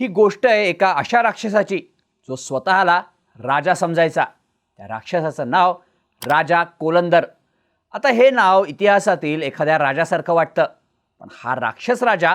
ही गोष्ट आहे एका अशा राक्षसाची जो स्वतःला राजा समजायचा. त्या राक्षसाचं नाव राजा कोलंदर. आता हे नाव इतिहासातील एखाद्या राजासारखं वाटतं पण हा राक्षस राजा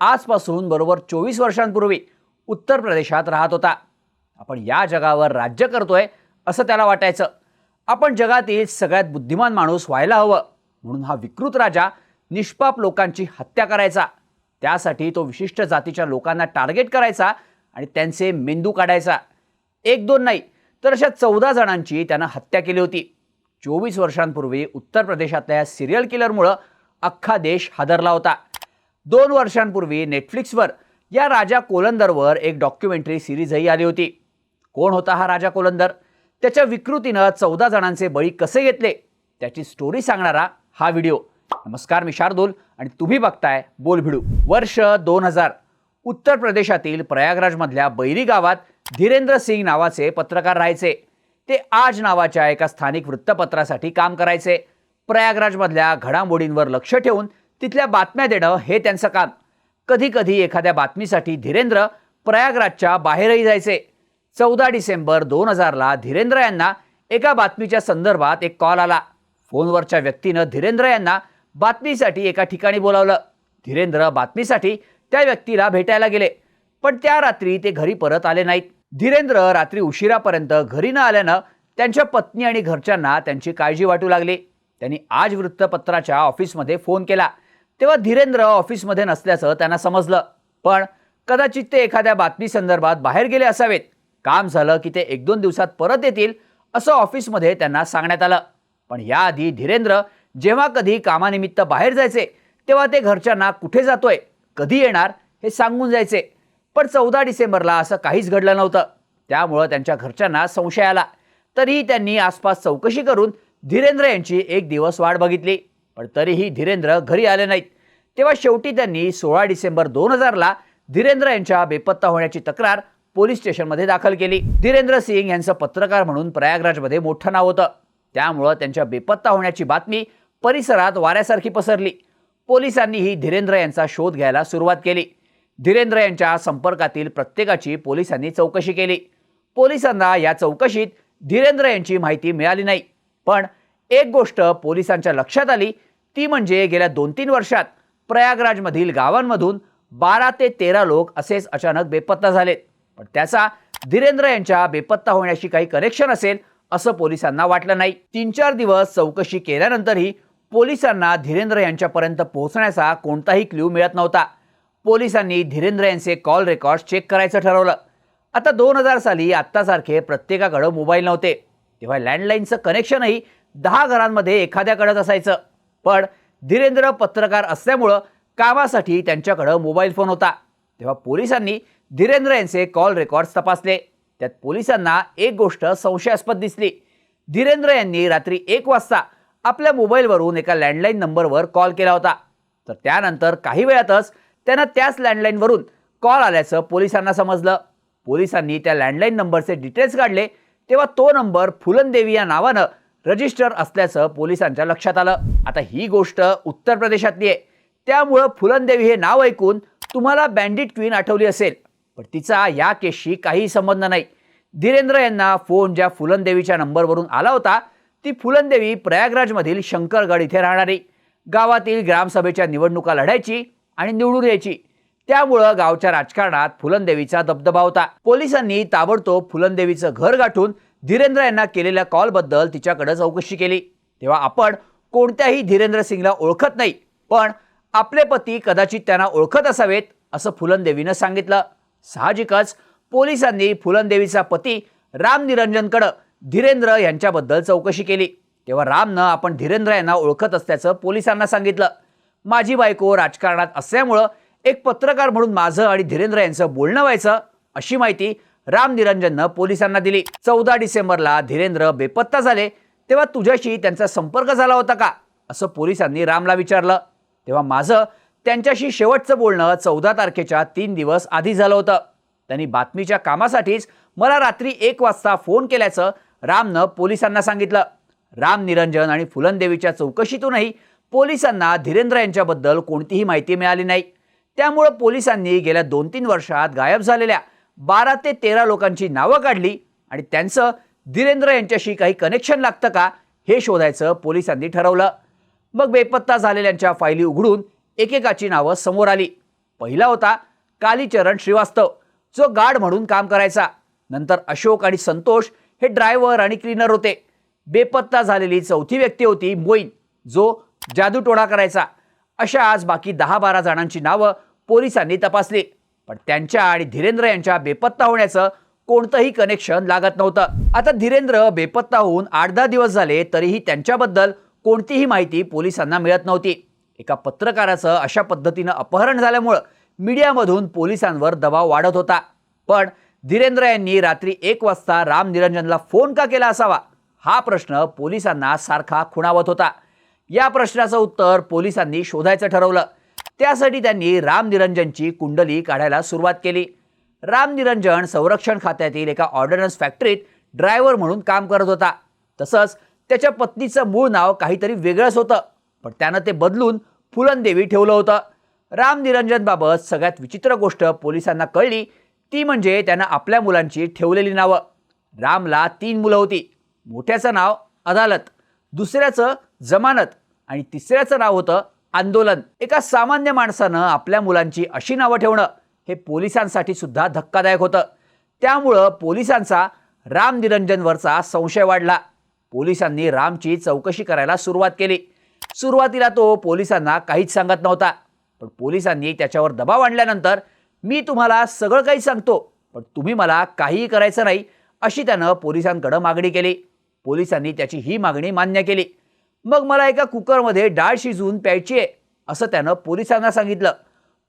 आजपासून बरोबर चोवीस वर्षांपूर्वी उत्तर प्रदेशात राहत होता. आपण या जगावर राज्य करतोय असं त्याला वाटायचं. आपण जगातील सगळ्यात बुद्धिमान माणूस व्हायला हवं म्हणून हा विकृत राजा निष्पाप लोकांची हत्या करायचा. त्यासाठी तो विशिष्ट जातीच्या लोकांना टार्गेट करायचा आणि त्यांचे मेंदू काढायचा. एक दोन नाही तर अशा चौदा जणांची त्यानं हत्या केली होती. चोवीस वर्षांपूर्वी उत्तर प्रदेशातल्या या सिरियल किलरमुळं अख्खा देश हादरला होता. दोन वर्षांपूर्वी नेटफ्लिक्सवर या राजा कोलंदरवर एक डॉक्युमेंटरी सिरीजही आली होती. कोण होता हा राजा कोलंदर? त्याच्या विकृतीनं चौदा जणांचे बळी कसे घेतले? त्याची स्टोरी सांगणारा हा व्हिडिओ नमस्कार मी शार्दूल. आणि तुम्ही बघताय बोल भिडू वर्ष दोन हजार उत्तर प्रदेशातील प्रयागराजमधल्या बैरी गावात धीरेंद्र सिंग नावाचे पत्रकार राहायचे. ते आज नावाच्या एका स्थानिक वृत्तपत्रासाठी काम करायचे. प्रयागराजमधल्या घडामोडींवर लक्ष ठेवून तिथल्या बातम्या देणं हे त्यांचं काम. कधी कधी एखाद्या बातमीसाठी धीरेंद्र प्रयागराजच्या बाहेरही जायचे. चौदा डिसेंबर दोन हजारला धीरेंद्र यांना एका बातमीच्या संदर्भात एक कॉल आला. फोनवरच्या व्यक्तीनं धीरेंद्र यांना बातमीसाठी एका ठिकाणी बोलावलं. धीरेंद्र बातमीसाठी त्या व्यक्तीला भेटायला गेले. पण त्या रात्री ते घरी परत आले नाहीत. धीरेंद्र रात्री उशिरापर्यंत घरी न आल्यानं त्यांच्या पत्नी आणि घरच्यांना त्यांची काळजी वाटू लागली. त्यांनी आज वृत्तपत्राच्या ऑफिसमध्ये फोन केला. तेव्हा धीरेंद्र ऑफिसमध्ये नसल्याचं त्यांना समजलं. पण कदाचित ते एखाद्या बातमी संदर्भात बाहेर गेले असावेत. काम झालं की ते एक दोन दिवसात परत येतील असं ऑफिसमध्ये त्यांना सांगण्यात आलं. पण याआधी धीरेंद्र जेव्हा कधी कामानिमित्त बाहेर जायचे तेव्हा ते घरच्यांना कुठे जातोय कधी येणार हे सांगून जायचे. पण चौदा डिसेंबरला असं काहीच घडलं नव्हतं. त्यामुळं त्यांच्या घरच्यांना संशय आला. तरीही त्यांनी आसपास चौकशी करून धीरेंद्र यांची एक दिवस वाट बघितली. पण तरीही धीरेंद्र घरी आले नाहीत. तेव्हा शेवटी त्यांनी सोळा डिसेंबर दोन हजारला धीरेंद्र यांच्या बेपत्ता होण्याची तक्रार पोलीस स्टेशनमध्ये दाखल केली. धीरेंद्र सिंग यांचं पत्रकार म्हणून प्रयागराजमध्ये मोठं नाव होतं. त्यामुळं त्यांच्या बेपत्ता होण्याची बातमी परिसरात वाऱ्यासारखी पसरली. पोलिसांनीही धीरेंद्र यांचा शोध घ्यायला सुरुवात केली. धीरेंद्र यांच्या संपर्कातील प्रत्येकाची पोलिसांनी चौकशी केली. पोलिसांना या चौकशीत धीरेंद्र यांची माहिती मिळाली नाही. पण एक गोष्ट पोलिसांच्या लक्षात आली ती म्हणजे गेल्या दोन तीन वर्षात प्रयागराजमधील गावांमधून बारा ते तेरा लोक असेच अचानक बेपत्ता झालेत. पण त्याचा धीरेंद्र यांच्या बेपत्ता होण्याशी काही कनेक्शन असेल असं पोलिसांना वाटलं नाही. तीन चार दिवस चौकशी केल्यानंतरही पोलिसांना धीरेंद्र यांच्यापर्यंत पोहोचण्याचा कोणताही क्ल्यू मिळत नव्हता. पोलिसांनी धीरेंद्र यांचे कॉल रेकॉर्ड चेक करायचं ठरवलं. आता दोन हजार साली आत्तासारखे प्रत्येकाकडं मोबाईल नव्हते. तेव्हा लँडलाईनचं कनेक्शनही दहा घरांमध्ये एखाद्याकडंच असायचं. पण धीरेंद्र पत्रकार असल्यामुळं कामासाठी त्यांच्याकडं मोबाईल फोन होता. तेव्हा पोलिसांनी धीरेंद्र यांचे कॉल रेकॉर्ड्स तपासले. त्यात पोलिसांना एक गोष्ट संशयास्पद दिसली. धीरेंद्र यांनी रात्री एक वाजता आपल्या मोबाईलवरून एका लँडलाईन नंबरवर कॉल केला होता. तर त्यानंतर काही वेळातच त्यांना त्याच लँडलाईनवरून कॉल आल्याचं पोलिसांना समजलं. पोलिसांनी त्या लँडलाईन नंबरचे डिटेल्स काढले. तेव्हा तो नंबर फुलनदेवी या नावानं रजिस्टर असल्याचं पोलिसांच्या लक्षात आलं. आता ही गोष्ट उत्तर प्रदेशातली आहे. त्यामुळं फुलनदेवी हे नाव ऐकून तुम्हाला बँडिट क्वीन आठवली असेल. पण तिचा या केसशी काही संबंध नाही. धीरेंद्र यांना फोन ज्या फुलनदेवीच्या नंबरवरून आला होता ती फुलनदेवी प्रयागराजमधील शंकरगड इथे राहणारी. गावातील ग्रामसभेच्या निवडणुका लढायची आणि निवडून यायची. त्यामुळं गावच्या राजकारणात फुलनदेवीचा दबदबा होता. पोलिसांनी ताबडतोब फुलनदेवीचं घर गाठून धीरेंद्र यांना केलेल्या कॉलबद्दल तिच्याकडे चौकशी केली. तेव्हा आपण कोणत्याही धीरेंद्र सिंगला ओळखत नाही पण आपले पती कदाचित त्यांना ओळखत असावेत असं फुलनदेवीनं सांगितलं. साहजिकच पोलिसांनी फुलनदेवीचा पती राम निरंजनकडं धीरेंद्र यांच्याबद्दल चौकशी केली. तेव्हा रामनं आपण धीरेंद्र यांना ओळखत असल्याचं पोलिसांना सांगितलं. माझी बायको राजकारणात असल्यामुळं एक पत्रकार म्हणून माझं आणि धीरेंद्र यांचं बोलणं व्हायचं अशी माहिती राम निरंजननं पोलिसांना दिली. चौदा डिसेंबरला धीरेंद्र बेपत्ता झाले. तेव्हा तुझ्याशी त्यांचा संपर्क झाला होता का? असं पोलिसांनी रामला विचारलं. तेव्हा माझं त्यांच्याशी शेवटचं बोलणं चौदा तारखेच्या तीन दिवस आधी झालं होतं. त्यांनी बातमीच्या कामासाठीच मला रात्री एक वाजता फोन केल्याचं रामनं पोलिसांना सांगितलं. राम निरंजन आणि फुलनदेवीच्या चौकशीतूनही पोलिसांना धीरेंद्र यांच्याबद्दल कोणतीही माहिती मिळाली नाही. त्यामुळं पोलिसांनी गेल्या दोन तीन वर्षात गायब झालेल्या बारा ते तेरा लोकांची नावं काढली आणि त्यांचं धीरेंद्र यांच्याशी काही कनेक्शन लागतं का हे शोधायचं पोलिसांनी ठरवलं. मग बेपत्ता झालेल्यांच्या फायली उघडून एकेकाची नावं समोर आली. पहिला होता कालीचरण श्रीवास्तव जो गार्ड म्हणून काम करायचा. नंतर अशोक आणि संतोष हे ड्रायव्हर आणि क्लीनर होते. बेपत्ता झालेली चौथी व्यक्ती होती मोईन जो जादूटोणा करायचा. अशा आज बाकी दहा बारा जणांची नावं पोलिसांनी तपासली. पण त्यांच्या आणि धीरेंद्र यांच्या बेपत्ता होण्याचं कोणतंही कनेक्शन लागत नव्हतं. आता धीरेंद्र बेपत्ता होऊन आठ दहा दिवस झाले तरीही त्यांच्याबद्दल कोणतीही माहिती पोलिसांना मिळत नव्हती. एका पत्रकाराचं अशा पद्धतीनं अपहरण झाल्यामुळं मीडियामधून पोलिसांवर दबाव वाढत होता. पण धीरेंद्र यांनी रात्री एक वाजता राम निरंजनला फोन का केला असावा? हा प्रश्न पोलिसांना सारखा खुणावत होता. या प्रश्नाचं उत्तर पोलिसांनी शोधायचं ठरवलं. त्यासाठी त्यांनी राम निरंजनची कुंडली काढायला सुरुवात केली. राम निरंजन संरक्षण खात्यातील एका ऑर्डनन्स फॅक्टरीत ड्रायव्हर म्हणून काम करत होता. तसंच त्याच्या पत्नीचं मूळ नाव काहीतरी वेगळंच होतं पण त्यानं ते बदलून फुलनदेवी ठेवलं होतं. राम निरंजनबाबत सगळ्यात विचित्र गोष्ट पोलिसांना कळली ती म्हणजे त्यानं आपल्या मुलांची ठेवलेली नावं. रामला तीन मुलं होती. मोठ्याचं नाव अदालत दुसऱ्याचं जमानत आणि तिसऱ्याचं नाव होतं आंदोलन. एका सामान्य माणसानं आपल्या मुलांची अशी नावं ठेवणं हे पोलिसांसाठी सुद्धा धक्कादायक होतं. त्यामुळं पोलिसांचा राम निरंजनवरचा संशय वाढला. पोलिसांनी रामची चौकशी करायला सुरुवात केली. सुरुवातीला तो पोलिसांना काहीच सांगत नव्हता. पण पोलिसांनी त्याच्यावर दबाव आणल्यानंतर मी तुम्हाला सगळं काही सांगतो पण तुम्ही मला काहीही करायचं नाही अशी त्यानं पोलिसांकडं मागणी केली. पोलिसांनी त्याची ही मागणी मान्य केली. मग मला एका कुकरमध्ये डाळ शिजवून प्यायची आहे असं त्यानं पोलिसांना सांगितलं.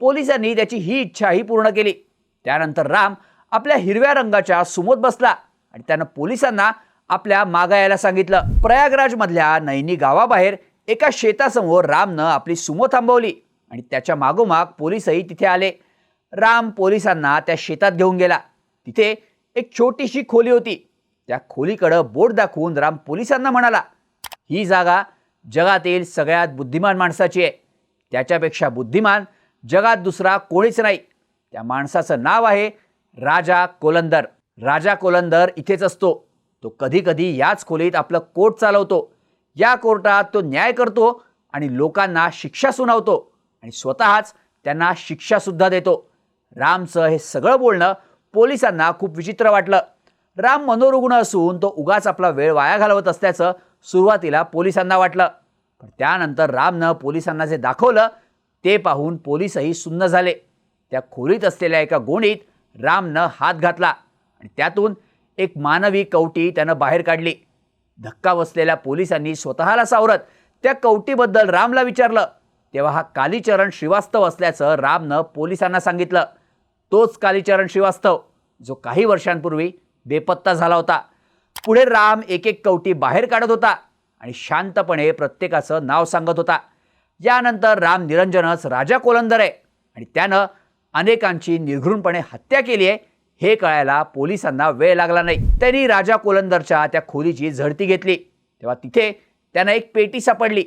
पोलिसांनी त्याची ही इच्छाही पूर्ण केली. त्यानंतर राम आपल्या हिरव्या रंगाच्या सुमोत बसला आणि त्यानं पोलिसांना आपल्या मागा यायला सांगितलं. प्रयागराजमधल्या नैनी गावाबाहेर एका शेतासमोर रामनं आपली सुमो थांबवली आणि त्याच्या मागोमाग पोलिसही तिथे आले. राम पोलिसांना त्या शेतात घेऊन गेला. तिथे एक छोटीशी खोली होती. त्या खोलीकडं बोट दाखवून राम पोलिसांना म्हणाला ही जागा जगातील सगळ्यात बुद्धिमान माणसाची आहे. त्याच्यापेक्षा बुद्धिमान जगात दुसरा कोणीच नाही. त्या माणसाचं नाव आहे राजा कोलंदर. राजा कोलंदर इथेच असतो. तो कधी कधी याच खोलीत आपलं कोर्ट चालवतो. या कोर्टात तो न्याय करतो आणि लोकांना शिक्षा सुनावतो आणि स्वतःच त्यांना शिक्षासुद्धा देतो. रामचं हे सगळं बोलणं पोलिसांना खूप विचित्र वाटलं. राम मनोरुग्ण असून तो उगाच आपला वेळ वाया घालवत असल्याचं सुरुवातीला पोलिसांना वाटलं. पण त्यानंतर रामनं पोलिसांना जे दाखवलं ते पाहून पोलिसही सुन्न झाले. त्या खोलीत असलेल्या एका गोणीत रामनं हात घातला आणि त्यातून एक मानवी कवटी त्यानं बाहेर काढली. धक्का बसलेल्या पोलिसांनी स्वतःला सावरत त्या कवटीबद्दल रामला विचारलं. तेव्हा हा कालीचरण श्रीवास्तव असल्याचं रामनं पोलिसांना सांगितलं. तोच कालीचरण श्रीवास्तव जो काही वर्षांपूर्वी बेपत्ता झाला होता. पुढे राम एक एक कवटी बाहेर काढत होता आणि शांतपणे प्रत्येकाचं नाव सांगत होता. यानंतर राम निरंजनच राजा कोलंदर आहे आणि त्यानं अनेकांची निर्घृणपणे हत्या केली आहे. हे कळायला पोलिसांना वेळ लागला नाही. त्यांनी राजा कोलंदरच्या त्या खोलीची झडती घेतली. तेव्हा तिथे त्यांना एक पेटी सापडली.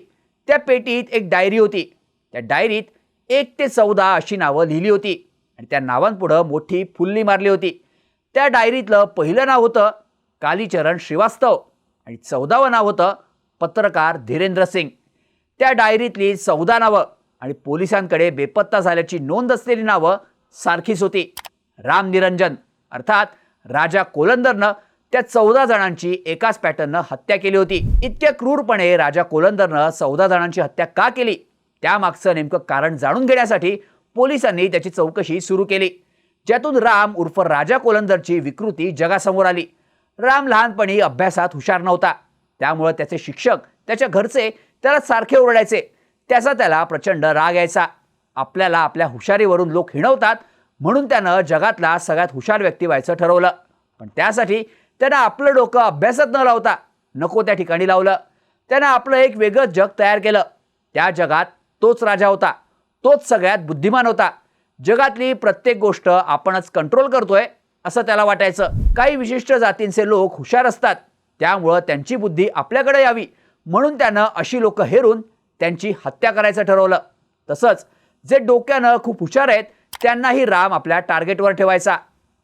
त्या पेटीत एक डायरी होती. त्या डायरीत एक ते चौदा अशी नावं लिहिली होती. आणि त्या नावांपुढं मोठी फुल्ली मारली होती. त्या डायरीतलं पहिलं नाव होतं कालीचरण श्रीवास्तव आणि चौदावं नाव होतं पत्रकार धीरेंद्र सिंग. त्या डायरीतली चौदा नावं आणि पोलिसांकडे बेपत्ता झाल्याची नोंद असलेली नावं सारखीच होती. राम निरंजन अर्थात राजा कोलंदरनं त्या चौदा जणांची एकाच पॅटर्ननं हत्या केली होती. इतक्या क्रूरपणे राजा कोलंदरनं चौदा जणांची हत्या का केली? त्यामागचं नेमकं कारण जाणून घेण्यासाठी पोलिसांनी त्याची चौकशी सुरू केली. ज्यातून राम उर्फ राजा कोलंदरची विकृती जगासमोर आली. राम लहानपणी अभ्यासात हुशार नव्हता. त्यामुळं त्याचे शिक्षक त्याच्या घरचे त्याला सारखे ओरडायचे. त्याचा त्याला प्रचंड राग यायचा. आपल्याला आपल्या हुशारीवरून लोक हिणवतात म्हणून त्यानं जगातला सगळ्यात हुशार व्यक्ती व्हायचं ठरवलं. पण त्यासाठी त्यानं आपलं डोकं अभ्यासात न लावता नको त्या ठिकाणी लावलं. त्यानं आपलं एक वेगळं जग तयार केलं. त्या जगात तोच राजा होता. तोच सगळ्यात बुद्धिमान होता. जगातली प्रत्येक गोष्ट आपणच कंट्रोल करतोय असं त्याला वाटायचं. काही विशिष्ट जातींचे लोक हुशार असतात. त्यामुळं त्यांची बुद्धी आपल्याकडे यावी. म्हणून त्यानं अशी लोकं हेरून त्यांची हत्या करायचं ठरवलं. तसंच जे डोक्यानं खूप हुशार आहेत त्यांनाही राम आपल्या टार्गेटवर ठेवायचा.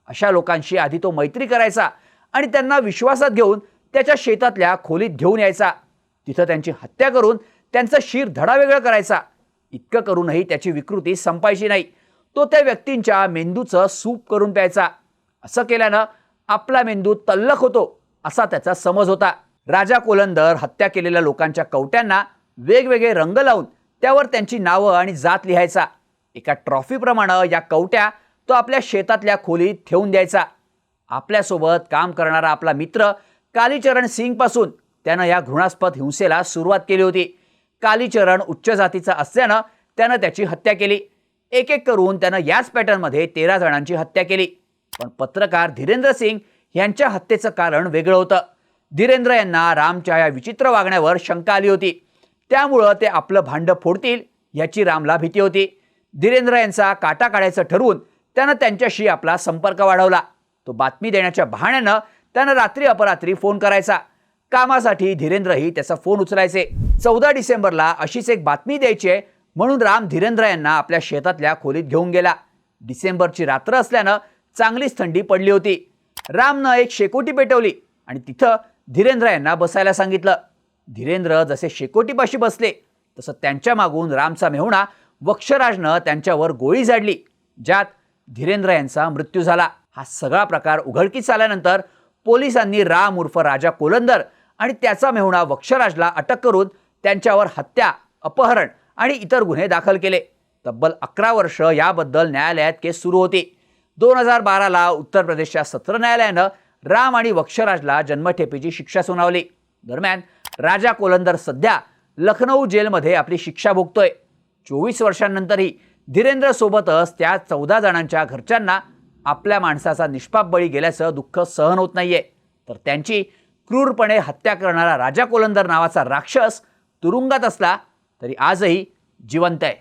अशा लोकांशी आधी तो मैत्री करायचा आणि त्यांना विश्वासात घेऊन त्याच्या शेतातल्या खोलीत घेऊन यायचा. तिथं त्यांची हत्या करून त्यांचं शिर धडा वेगळं करायचा. इतकं करूनही त्याची विकृती संपायची नाही. तो त्या व्यक्तींच्या मेंदूचं सूप करून प्यायचा. असं केल्यानं आपला मेंदू तल्लख होतो असा त्याचा समज होता. राजा कोलंदर हत्या केलेल्या लोकांच्या कवट्यांना वेगवेगळे रंग लावून त्यावर त्यांची नावं आणि जात लिहायचा. एका ट्रॉफीप्रमाणे या कवट्या तो आपल्या शेतातल्या खोलीत ठेवून द्यायचा. आपल्यासोबत काम करणारा आपला मित्र कालीचरण सिंगपासून त्यानं या घृणास्पद हिंसेला सुरुवात केली होती. कालीचरण उच्च जातीचा असल्यानं त्यानं त्याची हत्या केली. एक एक करून त्यानं याच पॅटर्नमध्ये तेरा जणांची हत्या केली. पण पत्रकार धीरेंद्र सिंग यांच्या हत्येचं कारण वेगळं होतं. धीरेंद्र यांना रामच्या या विचित्र वागण्यावर शंका आली होती. त्यामुळं ते आपलं भांडं फोडतील याची रामला भीती होती. धीरेंद्र यांचा काटा काढायचं ठरवून त्यानं त्यांच्याशी आपला संपर्क वाढवला. तो बातमी देण्याच्या बहाण्यानं त्यानं रात्री अपरात्री फोन करायचा. कामासाठी धीरेंद्रही त्याचा फोन उचलायचे. चौदा डिसेंबरला अशीच एक बातमी द्यायची आहे म्हणून राम धीरेंद्र यांना आपल्या शेतातल्या खोलीत घेऊन गेला. डिसेंबरची रात्र असल्यानं चांगलीच थंडी पडली होती. रामनं एक शेकोटी पेटवली आणि तिथं धीरेंद्र यांना बसायला सांगितलं. धीरेंद्र जसे शेकोटीपाशी बसले तसं त्यांच्या मागून रामचा मेहुणा वक्षराजनं त्यांच्यावर गोळी झाडली ज्यात धीरेंद्र यांचा मृत्यू झाला. हा सगळा प्रकार उघडकीस आल्यानंतर पोलिसांनी राम उर्फ राजा कोलंदर आणि त्याचा मेहुणा वक्षराजला अटक करून त्यांच्यावर हत्या अपहरण आणि इतर गुन्हे दाखल केले. तब्बल अकरा वर्ष याबद्दल न्यायालयात केस सुरू होती. दोन हजार बाराला उत्तर प्रदेशच्या सत्र न्यायालयानं राम आणि वक्षराजला जन्मठेपेची शिक्षा सुनावली. दरम्यान राजा कोलंदर सध्या लखनौ जेलमध्ये आपली शिक्षा भोगतोय. चोवीस वर्षांनंतरही धीरेंद्रसोबतच त्या चौदा जणांच्या घरच्यांना आपल्या माणसाचा निष्पाप बळी गेल्याचं दुःख सहन होत नाहीये. तर त्यांची क्रूरपणे हत्या करणारा राजा कोलंदर नावाचा राक्षस तुरुंगात असला तरी आजही जिवंत आहे.